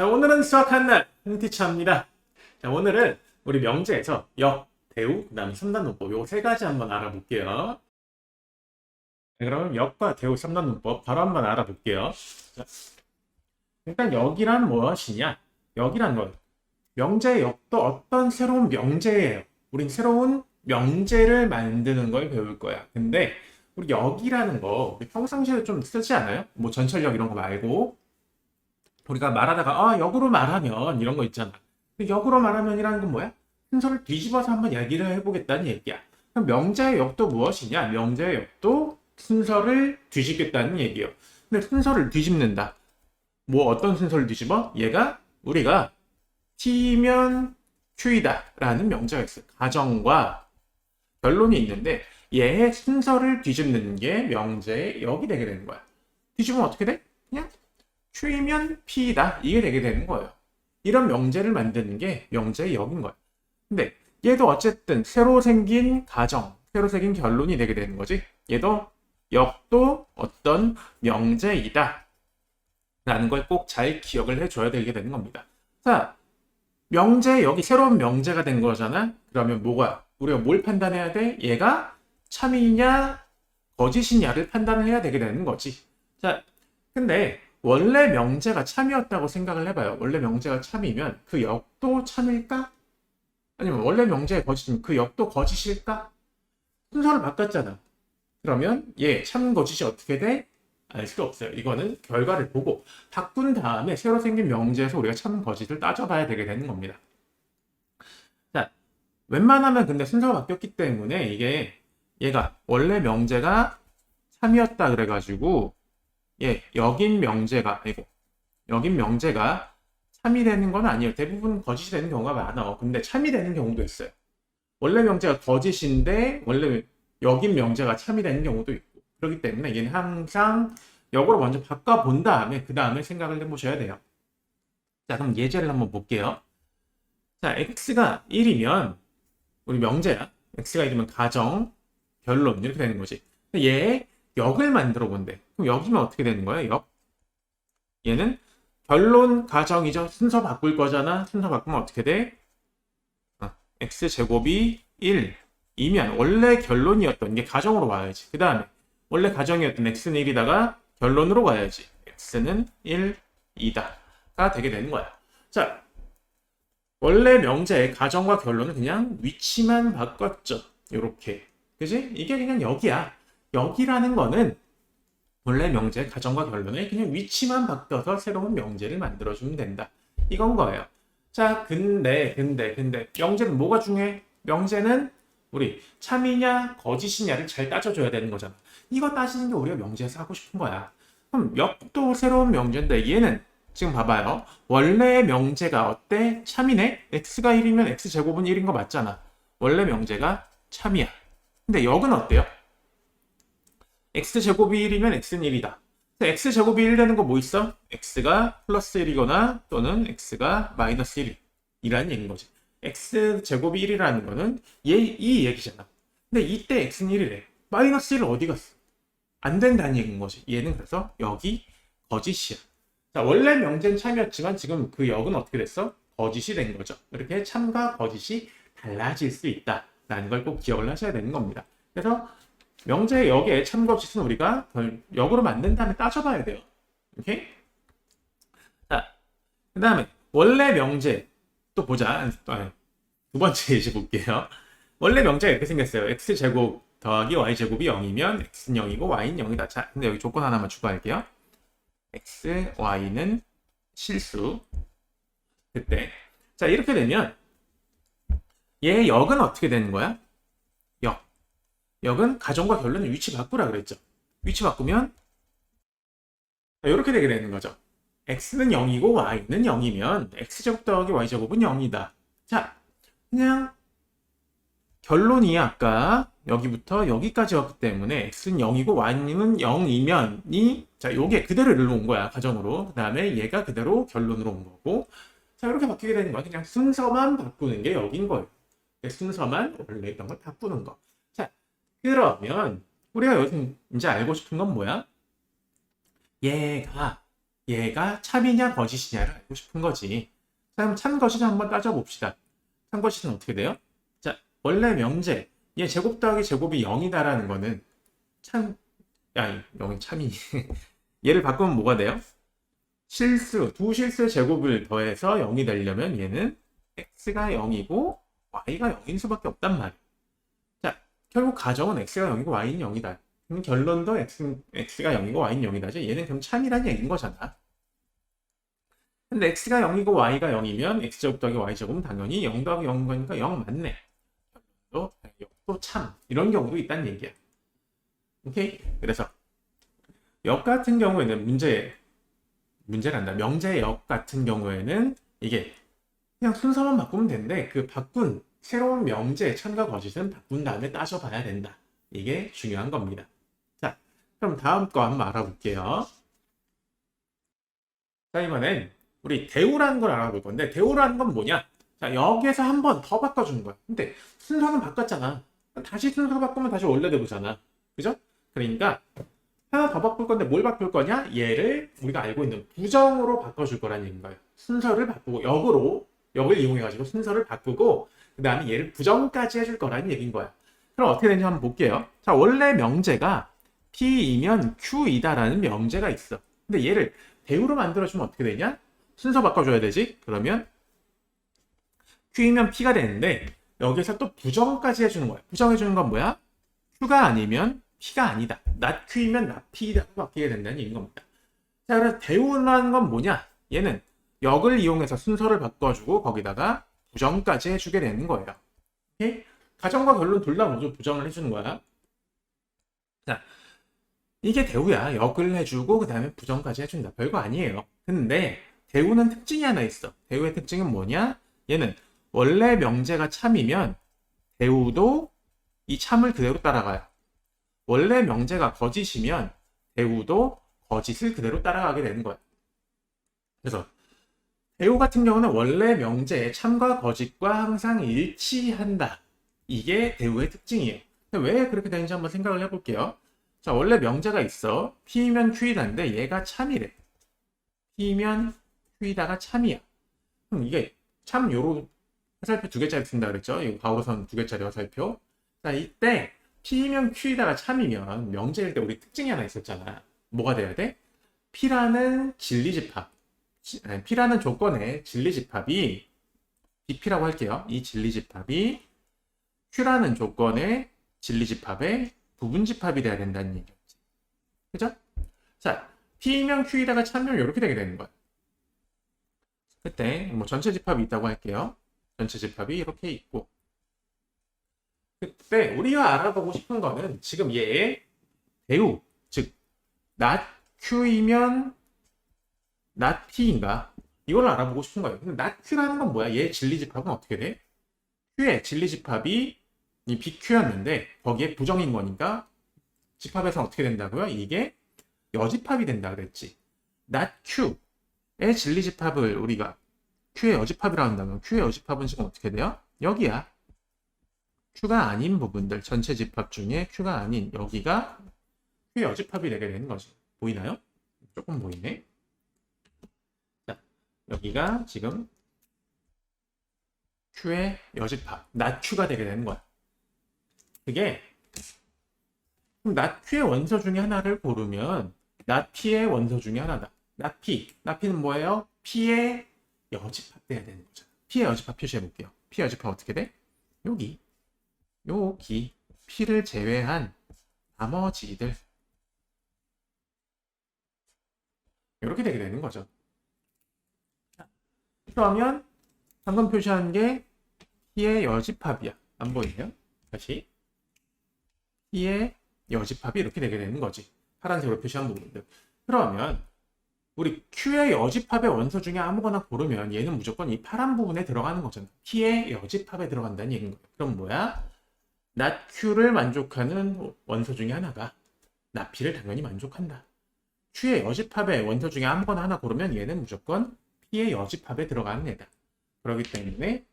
자, 오늘은 수학 한 날, 홍티처입니다. 자, 오늘은 우리 명제에서 역, 대우, 그 다음에 3단 문법 요 세 가지 한번 알아볼게요. 네, 그럼 역과 대우 3단 문법 바로 한번 알아볼게요. 자, 일단 역이란 무엇이냐? 역이란 건 명제의 역도 어떤 새로운 명제예요. 우린 새로운 명제를 만드는 걸 배울 거야. 근데 우리 역이라는 거 우리 평상시에 좀 쓰지 않아요? 뭐 전철역 이런 거 말고 우리가 말하다가 아 역으로 말하면 이런 거 있잖아. 역으로 말하면이라는 건 뭐야? 순서를 뒤집어서 한번 얘기를 해보겠다는 얘기야. 그럼 명제의 역도 무엇이냐? 명제의 역도 순서를 뒤집겠다는 얘기예요. 근데 순서를 뒤집는다. 뭐 어떤 순서를 뒤집어? 얘가 우리가 T면 Q이다 라는 명제가 있어요. 가정과 결론이 있는데 얘의 순서를 뒤집는 게 명제의 역이 되게 되는 거야. 뒤집으면 어떻게 돼? 그냥 Q이면 P이다. 이게 되게 되는 거예요. 이런 명제를 만드는 게 명제의 역인 거야. 근데 얘도 어쨌든 새로 생긴 가정, 새로 생긴 결론이 되게 되는 거지. 얘도 역도 어떤 명제이다. 라는 걸 꼭 잘 기억을 해줘야 되게 되는 겁니다. 자, 명제, 여기 새로운 명제가 된 거잖아? 그러면 뭐가, 우리가 뭘 판단해야 돼? 얘가 참이냐, 거짓이냐를 판단을 해야 되게 되는 거지. 자, 근데 원래 명제가 참이었다고 생각을 해봐요. 원래 명제가 참이면 그 역도 참일까? 아니면 원래 명제의 거짓이면 그 역도 거짓일까? 순서를 바꿨잖아. 그러면 얘참 거짓이 어떻게 돼? 알수 없어요. 이거는 결과를 보고 바꾼 다음에 새로 생긴 명제에서 우리가 참 거짓을 따져봐야 되게 되는 겁니다. 자, 웬만하면 근데 순서가 바뀌었기 때문에 이게 얘가 원래 명제가 3이었다 그래가지고 예, 여긴 명제가 아이고 여긴 명제가 참이 되는 건 아니에요. 대부분 거짓이 되는 경우가 많아. 근데 참이 되는 경우도 있어요. 원래 명제가 거짓인데 원래 여긴 명제가 참이 되는 경우도 있고 그렇기 때문에 얘는 항상 역으로 먼저 바꿔본 다음에 그 다음에 생각을 해보셔야 돼요. 자 그럼 예제를 한번 볼게요. 자 x가 1이면 우리 명제야. x가 1이면 가정, 결론 이렇게 되는 거지. 얘 역을 만들어 본대. 그럼 역이면 어떻게 되는 거야? 역. 얘는 결론 가정이죠. 순서 바꿀 거잖아. 순서 바꾸면 어떻게 돼? 어, x 제곱이 1이면 원래 결론이었던 게 가정으로 와야지. 그 다음에 원래 가정이었던 x는 1이다가 결론으로 와야지. x는 1, 2다가 되게 되는 거야. 자, 원래 명제의 가정과 결론은 그냥 위치만 바꿨죠. 요렇게. 그지? 이게 그냥 여기야. 여기라는 거는 원래 명제 가정과 결론을 그냥 위치만 바뀌어서 새로운 명제를 만들어주면 된다. 이건 거예요. 자, 근데, 근데, 근데, 명제는 뭐가 중요해? 명제는 우리 참이냐, 거짓이냐를 잘 따져줘야 되는 거잖아. 이거 따지는 게 우리가 명제에서 하고 싶은 거야. 그럼 역도 새로운 명제인데 얘는 지금 봐봐요. 원래 명제가 어때? 참이네? x가 1이면 x제곱은 1인 거 맞잖아. 원래 명제가 참이야. 근데 역은 어때요? X제곱이 1이면 x는 1이다. x제곱이 1 되는 거 뭐 있어? x가 플러스 1이거나 또는 x가 마이너스 1이 라는 얘기인 거지. x제곱이 1이라는 거는 얘, 이 얘기잖아. 근데 이때 x는 1이래. 마이너스 1은 어디 갔어? 안 된다는 얘기인 거지. 얘는 그래서 여기 거짓이야. 자, 원래 명제는 참이었지만 지금 그 역은 어떻게 됐어? 거짓이 된 거죠. 이렇게 참과 거짓이 달라질 수 있다 라는 걸 꼭 기억을 하셔야 되는 겁니다. 그래서 명제의 역의 참거짓은 우리가 역으로 만든 다음에 따져봐야 돼요. 오케이? 자, 그 다음에 원래 명제 또 보자. 아, 두 번째 예시 볼게요. 원래 명제가 이렇게 생겼어요. x제곱 더하기 y제곱이 0이면 x는 0이고 y는 0이다. 자, 근데 여기 조건 하나만 추가할게요. x, y는 실수. 그때. 자, 이렇게 되면 얘의 역은 어떻게 되는 거야? 역. 역은 가정과 결론을 위치 바꾸라 그랬죠. 위치 바꾸면 이렇게 되게 되는 거죠. x는 0이고 y는 0이면 x제곱 더하기 y제곱은 0이다. 자, 그냥 결론이 아까 여기부터 여기까지였기 때문에 x는 0이고 y는 0이면 이 자, 요게 그대로 일로 온 거야. 가정으로. 그 다음에 얘가 그대로 결론으로 온 거고. 자, 이렇게 바뀌게 되는 거야. 그냥 순서만 바꾸는 게 여긴 거예요. 순서만 원래 있던 걸 바꾸는 거. 자, 그러면 우리가 요즘 이제 알고 싶은 건 뭐야? 얘가 얘가 참이냐 거짓이냐를 알고 싶은 거지. 자, 그럼 참 거짓을 한번 따져봅시다. 참 거짓은 어떻게 돼요? 자, 원래 명제 얘 제곱 더하기 제곱이 0이다라는 거는 참, 야, 0이 참이. 얘를 바꾸면 뭐가 돼요? 실수, 두 실수의 제곱을 더해서 0이 되려면 얘는 x가 0이고 y가 0인 수밖에 없단 말이에요. 자, 결국 가정은 x가 0이고 y는 0이다. 그럼 결론도 x, x가 0이고 y는 0이다지. 얘는 그럼 참이란 얘기인 거잖아. 근데 x가 0이고 y가 0이면 x제곱 더하기 y제곱은 당연히 0 더하기 0인 거니까 0 맞네. 또, 또 참. 이런 경우도 있다는 얘기야. 오케이? 그래서 역 같은 경우에는 문제 문제란다. 명제의 역 같은 경우에는 이게 그냥 순서만 바꾸면 되는데 그 바꾼 새로운 명제의 참과 거짓은 바꾼 다음에 따져봐야 된다. 이게 중요한 겁니다. 자, 그럼 다음 거 한번 알아볼게요. 자, 이번엔 우리 대우라는 걸 알아볼 건데 대우라는 건 뭐냐? 자, 여기에서 한 번 더 바꿔주는 거야. 근데 순서는 바꿨잖아. 다시 순서 바꾸면 다시 원래대로잖아. 그죠? 그러니까 하나 더 바꿀 건데 뭘 바꿀 거냐? 얘를 우리가 알고 있는 부정으로 바꿔줄 거라는 얘기인 거예요. 순서를 바꾸고 역으로 역을 이용해가지고 순서를 바꾸고 그 다음에 얘를 부정까지 해줄 거라는 얘기인 거야. 그럼 어떻게 되는지 한번 볼게요. 자 원래 명제가 P이면 Q이다라는 명제가 있어. 근데 얘를 대우로 만들어주면 어떻게 되냐? 순서 바꿔줘야 되지? 그러면 Q이면 P가 되는데 여기서 또 부정까지 해주는 거야. 부정해주는 건 뭐야? Q가 아니면 P가 아니다. not Q이면 not P라고 바뀌게 된다는 얘기인 겁니다. 자, 그래서 대우라는 건 뭐냐? 얘는 역을 이용해서 순서를 바꿔주고 거기다가 부정까지 해주게 되는 거예요. 오케이? 가정과 결론 둘다 모두 부정을 해주는 거야. 자, 이게 대우야. 역을 해주고 그 다음에 부정까지 해준다. 별거 아니에요. 근데 대우는 특징이 하나 있어. 대우의 특징은 뭐냐? 얘는 원래 명제가 참이면 대우도 이 참을 그대로 따라가요. 원래 명제가 거짓이면 대우도 거짓을 그대로 따라가게 되는 거야. 그래서 대우 같은 경우는 원래 명제의 참과 거짓과 항상 일치한다. 이게 대우의 특징이에요. 왜 그렇게 되는지 한번 생각을 해볼게요. 자, 원래 명제가 있어. P면 Q이다인데 얘가 참이래. P면 Q이다가 참이야. 그럼 이게 참 요로 화살표 두 개짜리 쓴다 그랬죠? 이거 과거선 두 개짜리 화살표. 자, 이때 P면 Q이다가 참이면 명제일 때 우리 특징이 하나 있었잖아. 뭐가 돼야 돼? P라는 진리집합. P라는 조건의 진리집합이 BP라고 할게요. 이 진리집합이 Q라는 조건의 진리집합의 부분집합이 돼야 된다는 얘기였지. 그죠? 자, P면 Q이다가 참이면 이렇게 되게 되는 거야. 그때 뭐 전체 집합이 있다고 할게요. 전체 집합이 이렇게 있고 그때 우리가 알아보고 싶은 거는 지금 얘의 대우, 즉 not q이면 p인가 이걸 알아보고 싶은 거예요. 근데 q라는 건 뭐야? 얘의 진리집합은 어떻게 돼? q의 진리집합이 이 bq였는데 거기에 부정인 거니까 집합에서 어떻게 된다고요? 이게 여집합이 된다 그랬지. q의 진리집합을 우리가 q의 여집합이라고 한다면 q의 여집합은 지금 어떻게 돼요? 여기야. Q가 아닌 부분들 전체 집합 중에 Q가 아닌 여기가 Q의 여집합이 되게 되는 거지. 보이나요? 조금 보이네. 자, 여기가 지금 Q의 여집합, not Q가 되게 되는 거야. 그게 그럼 not Q의 원소 중에 하나를 고르면 not P의 원소 중에 하나다. not P, not P는 뭐예요? P의 여집합 돼야 되는 거죠. P의 여집합 표시해 볼게요. P 여집합 어떻게 돼? 여기 여기 P를 제외한 나머지들 이렇게 되게 되는 거죠. 그러면 방금 표시한 게 P의 여집합이야. 안 보이네요? 다시 P의 여집합이 이렇게 되게 되는 거지. 파란색으로 표시한 부분들. 그러면 우리 Q의 여집합의 원소 중에 아무거나 고르면 얘는 무조건 이 파란 부분에 들어가는 거잖아. P의 여집합에 들어간다는 얘기인 거야. 그럼 뭐야? not Q를 만족하는 원소 중에 하나가 not P를 당연히 만족한다. Q의 여집합의 원소 중에 아무거나 하나 고르면 얘는 무조건 P의 여집합에 들어가는 애다. 그렇기 때문에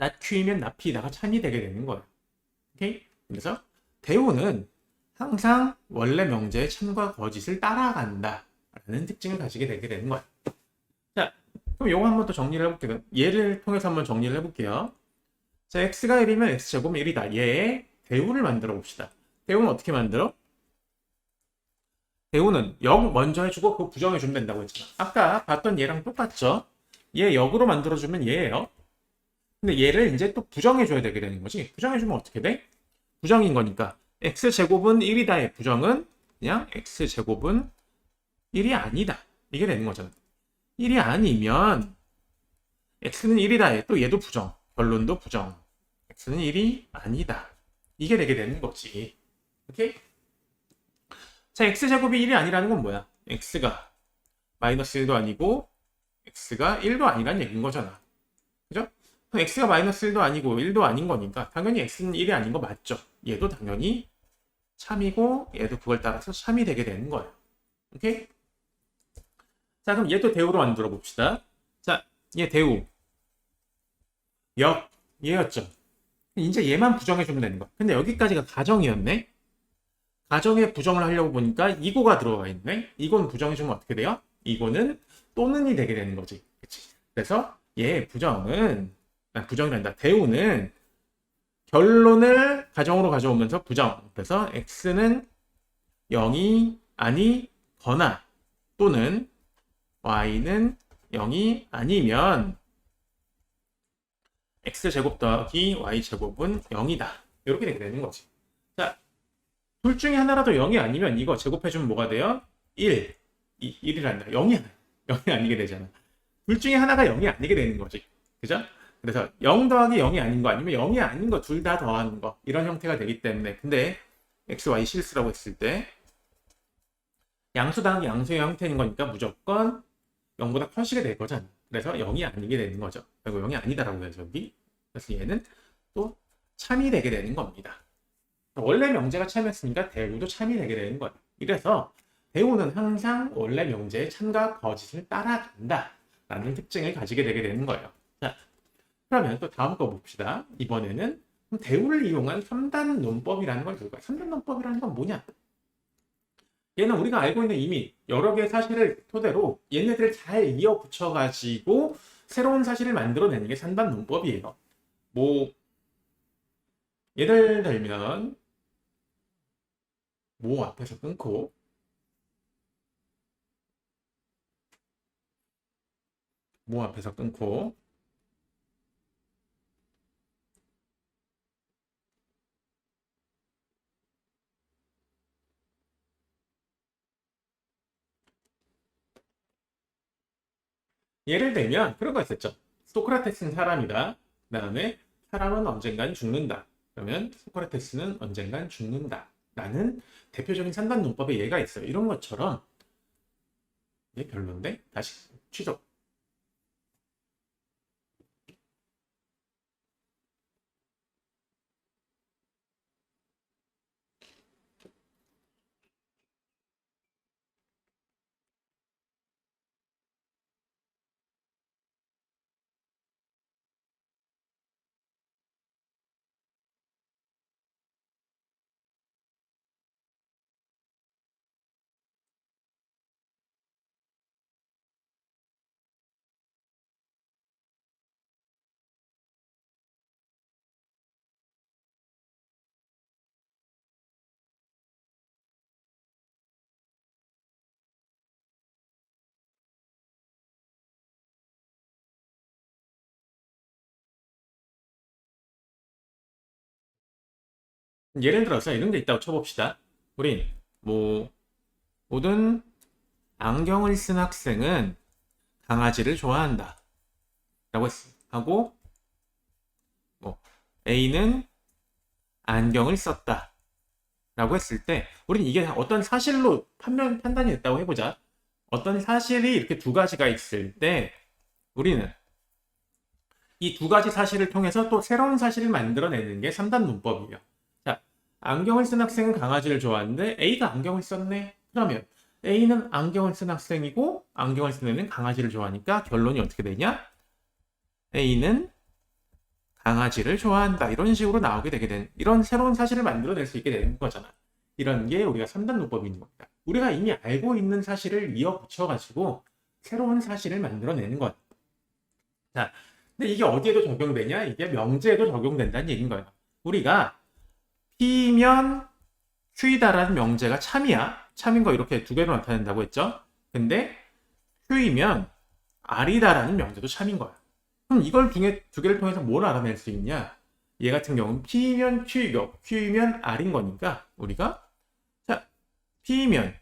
not Q이면 not P다가 찬이 되게 되는 거야. 오케이? 그래서 대우는 항상 원래 명제의 참과 거짓을 따라간다. 라는 특징을 가지게 되게 되는 거야. 자, 그럼 요거 한번 또 정리를 해볼게요. 얘를 통해서 한번 정리를 해볼게요. 자, x가 1이면 x제곱은 1이다. 얘의 대우를 만들어 봅시다. 대우는 어떻게 만들어? 대우는 역 먼저 해주고 그 부정해주면 된다고 했잖아. 아까 봤던 얘랑 똑같죠? 얘 역으로 만들어주면 얘예요. 근데 얘를 이제 또 부정해줘야 되게 되는 거지. 부정해주면 어떻게 돼? 부정인 거니까 x제곱은 1이다의 부정은 그냥 x제곱은 1이 아니다. 이게 되는 거잖아. 1이 아니면 x는 1이다에 또 얘도 부정. 결론도 부정. x는 1이 아니다. 이게 되게 되는 거지. 오케이? 자, x제곱이 1이 아니라는 건 뭐야? x가 마이너스 1도 아니고 x가 1도 아니란 얘기인 거잖아. 그죠? 그럼 x가 마이너스 1도 아니고 1도 아닌 거니까 당연히 x는 1이 아닌 거 맞죠? 얘도 당연히 참이고 얘도 그걸 따라서 참이 되게 되는 거예요. 오케이? 자, 그럼 얘도 대우로 만들어 봅시다. 자, 얘 대우. 역. 얘였죠. 이제 얘만 부정해주면 되는 거야. 근데 여기까지가 가정이었네? 가정에 부정을 하려고 보니까 이거가 들어가 있네? 이건 부정해주면 어떻게 돼요? 이거는 또는이 되게 되는 거지. 그치? 그래서 얘 부정은, 아, 부정이란다. 대우는 결론을 가정으로 가져오면서 부정. 그래서 x는 0이 아니거나 또는 y는 0이 아니면 x제곱 더하기 y제곱은 0이다. 이렇게 되게 되는 거지. 자, 둘 중에 하나라도 0이 아니면 이거 제곱해주면 뭐가 돼요? 1. 이, 1이란다. 0이 아니야. 0이 아니게 되잖아. 둘 중에 하나가 0이 아니게 되는 거지. 그죠? 그래서 0 더하기 0이 아닌 거 아니면 0이 아닌 거 둘 다 더하는 거 이런 형태가 되기 때문에 근데 x, y 실수라고 했을 때 양수 더하기 양수의 형태인 거니까 무조건 0보다 커지게 될 거잖아. 그래서 0이 아니게 되는 거죠. 그리고 0이 아니다라고 해서 여기. 그래서 얘는 또 참이 되게 되는 겁니다. 원래 명제가 참이었으니까 대우도 참이 되게 되는 거예요. 이래서 대우는 항상 원래 명제의 참과 거짓을 따라간다. 라는 특징을 가지게 되게 되는 거예요. 자, 그러면 또 다음 거 봅시다. 이번에는 대우를 이용한 3단 논법이라는 걸 볼까요? 3단 논법이라는 건 뭐냐? 얘는 우리가 알고 있는 이미 여러 개의 사실을 토대로 얘네들을 잘 이어 붙여가지고 새로운 사실을 만들어내는 게 3단 논법이에요. 뭐, 예를 들면, 모 앞에서 끊고, 모 앞에서 끊고, 예를 들면 그런 거 있었죠. 소크라테스는 사람이다. 그 다음에 사람은 언젠간 죽는다. 그러면 소크라테스는 언젠간 죽는다. 라는 대표적인 산단 논법의 예가 있어요. 이런 것처럼 얘 별론데? 다시 취소. 예를 들어서 이런 게 있다고 쳐봅시다. 우린 뭐 모든 안경을 쓴 학생은 강아지를 좋아한다. 라고 했, 하고 뭐 A는 안경을 썼다. 라고 했을 때 우린 이게 어떤 사실로 판단, 판단이 됐다고 해보자. 어떤 사실이 이렇게 두 가지가 있을 때 우리는 이 두 가지 사실을 통해서 또 새로운 사실을 만들어내는 게 3단 문법이에요. 안경을 쓴 학생은 강아지를 좋아하는데 A가 안경을 썼네. 그러면 A는 안경을 쓴 학생이고 안경을 쓴 애는 강아지를 좋아하니까 결론이 어떻게 되냐? A는 강아지를 좋아한다. 이런 식으로 나오게 되게 된 이런 새로운 사실을 만들어낼 수 있게 되는 거잖아. 이런 게 우리가 3단 논법인 겁니다. 우리가 이미 알고 있는 사실을 이어 붙여가지고 새로운 사실을 만들어내는 거야. 자, 근데 이게 어디에도 적용되냐? 이게 명제에도 적용된다는 얘기인 거예요. 우리가 P면 Q이다라는 명제가 참이야. 참인 거 이렇게 두 개로 나타낸다고 했죠? 근데 Q이면 R이다라는 명제도 참인 거야. 그럼 이걸 두, 개, 두 개를 통해서 뭘 알아낼 수 있냐? 얘 같은 경우는 P면 Q이고 Q이면 R인 거니까 우리가 자 P면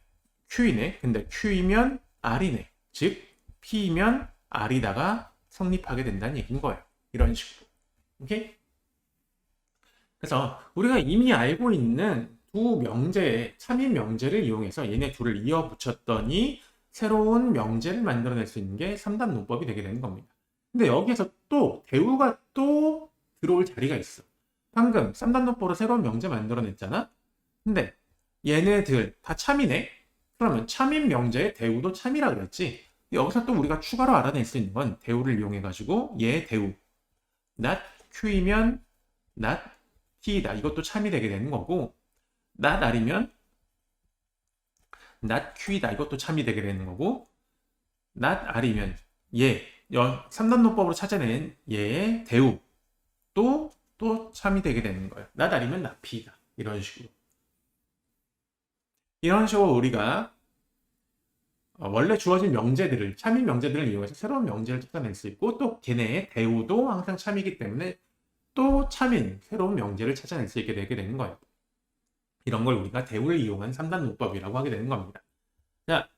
Q이네. 근데 Q이면 R이네. 즉 P면 R이다가 성립하게 된다는 얘기인 거예요. 이런 식으로. 오케이? 그래서 우리가 이미 알고 있는 두 명제의 참인 명제를 이용해서 얘네 둘을 이어 붙였더니 새로운 명제를 만들어낼 수 있는 게 3단 논법이 되게 되는 겁니다. 근데 여기에서 또 대우가 또 들어올 자리가 있어. 방금 3단 논법으로 새로운 명제 만들어냈잖아? 근데 얘네들 다 참이네? 그러면 참인 명제의 대우도 참이라 그랬지? 여기서 또 우리가 추가로 알아낼 수 있는 건 대우를 이용해가지고 얘 대우. not q이면 not t이다. 이것도 참이 되게 되는 거고 not r이면 not q이다. 이것도 참이 되게 되는 거고 not r이면 얘 3단 논법으로 찾아낸 얘의 대우 또, 또 참이 되게 되는 거예요. not r이면 not p이다. 이런 식으로. 이런 식으로 우리가 어, 원래 주어진 명제들을 참인 명제들을 이용해서 새로운 명제를 찾아낼 수 있고 또 걔네의 대우도 항상 참이기 때문에 또 참인 새로운 명제를 찾아낼 수 있게 되게 되는 거예요. 이런 걸 우리가 대우를 이용한 3단 논법이라고 하게 되는 겁니다. 자,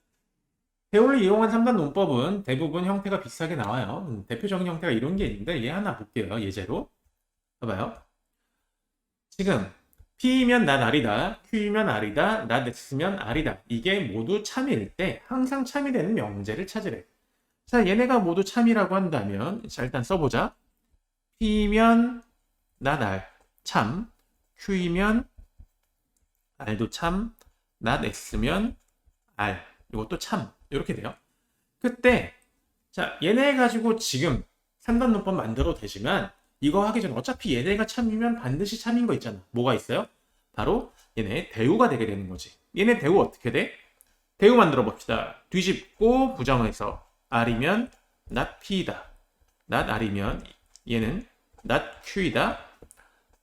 대우를 이용한 3단 논법은 대부분 형태가 비슷하게 나와요. 음, 대표적인 형태가 이런 게 있는데 얘 하나 볼게요. 예제로. 봐봐요. 지금 P면 난 R이다, Q면 R이다, 난 X면 R이다. 이게 모두 참일 때 항상 참이 되는 명제를 찾으래. 자, 얘네가 모두 참이라고 한다면 자, 일단 써보자. P면 난 R, 참. Q이면 R도 참. 난 X면 R. 이것도 참. 이렇게 돼요. 그때 자, 얘네 가지고 지금 3단 논법 만들어도 되지만 이거 하기 전에 어차피 얘네가 참이면 반드시 참인 거 있잖아. 뭐가 있어요? 바로 얘네 대우가 되게 되는 거지. 얘네 대우 어떻게 돼? 대우 만들어 봅시다. 뒤집고 부정해서 R이면 not P이다. not R이면 얘는 not Q이다.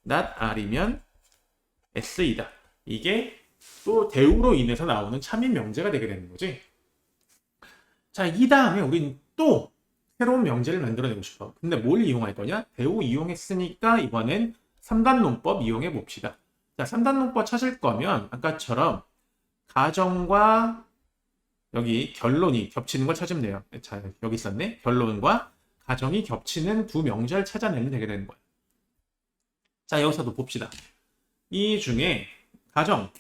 Not R이면 S이다. 이게 또 대우로 인해서 나오는 참인 명제가 되게 되는 거지. 자, 이 다음에 우린 또 새로운 명제를 만들어내고 싶어. 근데 뭘 이용할 거냐? 대우 이용했으니까 이번엔 3단 논법 이용해 봅시다. 자, 3단 논법 찾을 거면 아까처럼 가정과 여기 결론이 겹치는 걸 찾으면 돼요. 자, 여기 있었네. 결론과 가정이 겹치는 두 명제를 찾아내면 되게 되는 거예요. 자, 여기서도 봅시다. 이 중에 가정.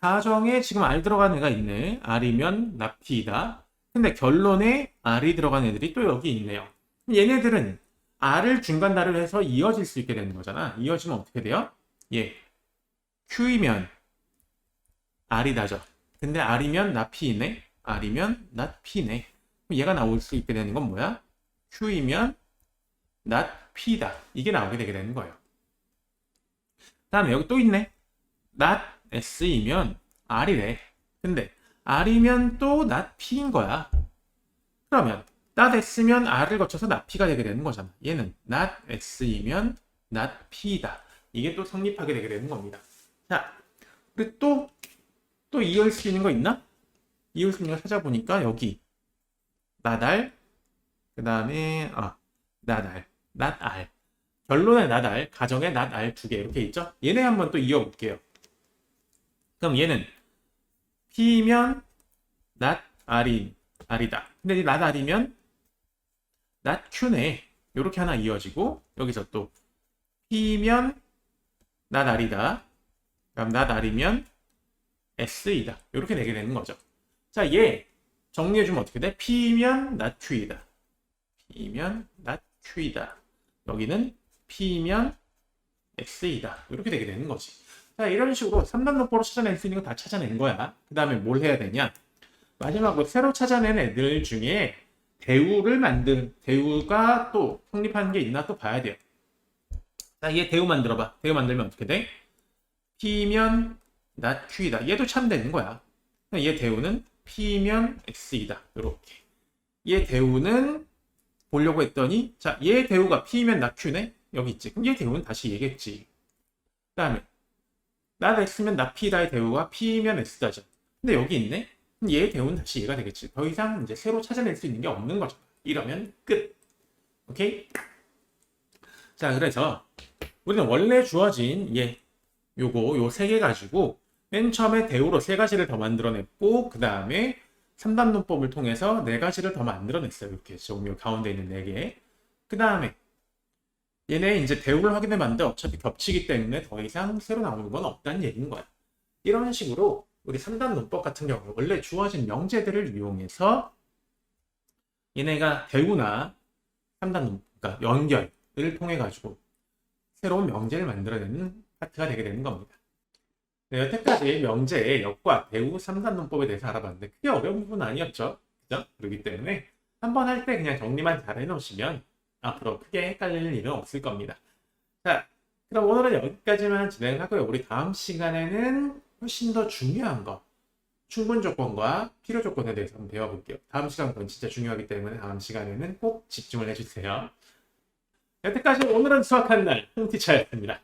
가정에 지금 R 들어간 애가 있네. R이면 납피이다. 근데 결론에 R이 들어간 애들이 또 여기 있네요. 얘네들은 R을 중간 다를 해서 이어질 수 있게 되는 거잖아. 이어지면 어떻게 돼요? 예. Q이면 R이다죠. 근데 R이면 나 P네. R이면 나 P네. 얘가 나올 수 있게 되는 건 뭐야? Q이면 P다. 이게 나오게 되게 되는 거예요. 다음에 여기 또 있네. not S이면 R이래. 근데 R이면 또 not P인 거야. 그러면 not S면 R을 거쳐서 not P가 되게 되는 거잖아. 얘는 not S이면 not P다. 이게 또 성립하게 되게 되는 겁니다. 자, 우리 또, 또 이을 수 있는 거 있나? 이을 수 있는 거 찾아보니까 여기 나달, 그 다음에 아 나달, 낫알, 결론의 나달, 가정의 나달 두개 이렇게 있죠? 얘네 한번 또 이어볼게요. 그럼 얘는 P면 R이 R이다. 근데 not R이면 not Q네. 이렇게 하나 이어지고 여기서 또 P면 R이다. 그럼 R이면 S이다. 이렇게 되게 되는 거죠. 자, 얘 정리해주면 어떻게 돼? P면 not Q이다. P면 not Q이다. 여기는 P면 X이다. 이렇게 되게 되는 거지. 자, 이런 식으로 3단 논법으로 찾아낼 수 있는 거 다 찾아낸 거야. 그 다음에 뭘 해야 되냐? 마지막으로 새로 찾아낸 애들 중에 대우를 만든, 대우가 또 성립하는 게 있나 또 봐야 돼요. 자, 얘 대우 만들어봐. 대우 만들면 어떻게 돼? P면 not Q이다. 얘도 참 되는 거야. 얘 대우는 P면 X이다. 이렇게. 얘 대우는 보려고 했더니 자, 얘 대우가 P면 나 Q네? 여기 있지. 그럼 얘 대우는 다시 얘겠지. 그 다음에 나 X면 나 P다의 대우가 P면 X다죠. 근데 여기 있네? 그럼 얘 대우는 다시 얘가 되겠지. 더 이상 이제 새로 찾아낼 수 있는 게 없는 거죠. 이러면 끝. 오케이? 자, 그래서 우리는 원래 주어진 얘, 요거, 요 세 개 가지고 맨 처음에 대우로 세 가지를 더 만들어냈고, 그 다음에 3단 논법을 통해서 네 가지를 더 만들어냈어요. 이렇게 요 가운데 있는 네 개. 그 다음에 얘네 이제 대우를 확인해 봤는데 어차피 겹치기 때문에 더 이상 새로 나오는 건 없다는 얘기인 거야. 이런 식으로 우리 3단 논법 같은 경우 원래 주어진 명제들을 이용해서 얘네가 대우나 3단 논법, 그러니까 연결을 통해 가지고 새로운 명제를 만들어내는 파트가 되게 되는 겁니다. 네, 여태까지 명제의 역과 대우 3단 논법에 대해서 알아봤는데 크게 어려운 부분은 아니었죠. 그죠? 그렇기 때문에 한 번 할 때 그냥 정리만 잘 해놓으시면 앞으로 크게 헷갈릴 일은 없을 겁니다. 자, 그럼 오늘은 여기까지만 진행하고요. 우리 다음 시간에는 훨씬 더 중요한 거, 충분 조건과 필요 조건에 대해서 한번 배워볼게요. 다음 시간 건 진짜 중요하기 때문에 다음 시간에는 꼭 집중을 해주세요. 여태까지 오늘은 수학하는 날, 홍티차였습니다.